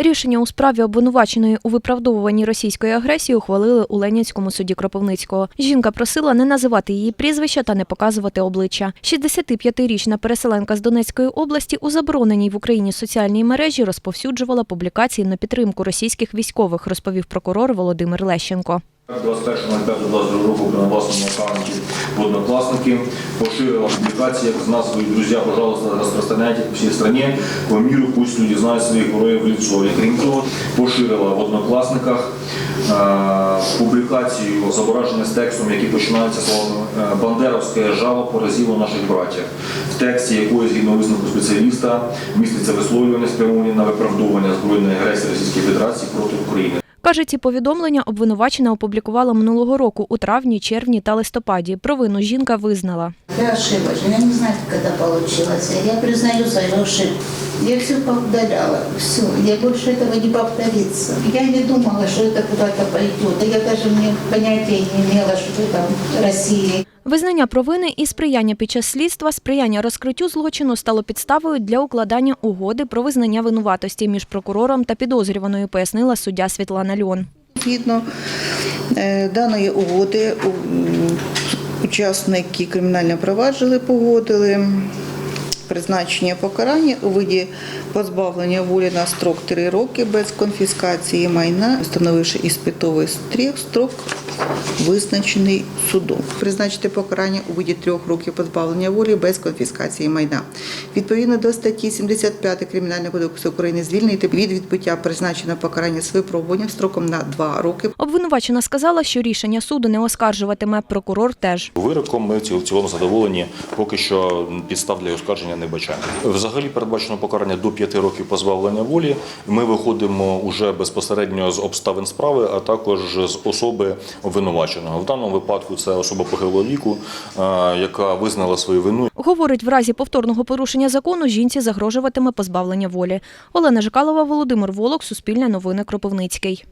Рішення у справі обвинуваченої у виправдовуванні російської агресії ухвалили у Ленінському суді Кропивницького. Жінка просила не називати її прізвища та не показувати обличчя. 65-річна переселенка з Донецької області у забороненій в Україні соціальній мережі розповсюджувала публікації на підтримку російських військових, розповів прокурор Володимир Лещенко. 21.05.22 року на власному аккаунті в Одноклассники поширила публикации с назвой «Друзья, пожалуйста, распространяйте по всей стране, по миру, пусть люди знают своих героїв в лицо». І крім того, поширила в Однокласниках публікацію зображення з текстом, які починаються словами е, «Бандеровське жало поразило наших братів», в тексті якої, згідно висновку спеціаліста, міститься висловлювання спрямовані на виправдовування збройної агресії Російської Федерації проти України. Каже, ці повідомлення обвинувачена опублікувала минулого року у травні, червні та листопаді. Провину жінка визнала. Я ошиблась. Я не знаю, коли получилось. Я признаю свою ошибку. Я все поудаляла. Все. Я больше этого не повторится. Я не думала, что это куда-то пойдет. Да я даже не понятия не имела, что это Россия. Визнання провини і сприяння під час слідства, сприяння розкриттю злочину стало підставою для укладання угоди про визнання винуватості між прокурором та підозрюваною, пояснила суддя Світлана Льон. Згідно е, даної угоди у- м, учасники кримінального провадження погодили призначення покарання у виді позбавлення волі на строк 3 роки без конфіскації майна, встановивши іспитовий стрік, строк визначений судом. Призначити покарання у виді трьох років позбавлення волі без конфіскації майна. Відповідно до статті 75 Кримінального кодексу України звільнити від відбуття призначеного покарання з випробуванням строком на 2 роки Обвинувачена сказала, що рішення суду не оскаржуватиме. Прокурор теж. Вироком ми в цілому задоволені, поки що підстав для оскарження не бачаємо. Взагалі передбачено покарання до 5 років позбавлення волі. Ми виходимо уже безпосередньо з обставин справи, а також з особи обвинуваченого. В даному випадку це особа похилого віку, е, яка визнала свою вину Говорить, в разі повторного порушення закону жінці загрожуватиме позбавлення волі. Олена Жикалова, Володимир Волок, Суспільне новини Кропивницький.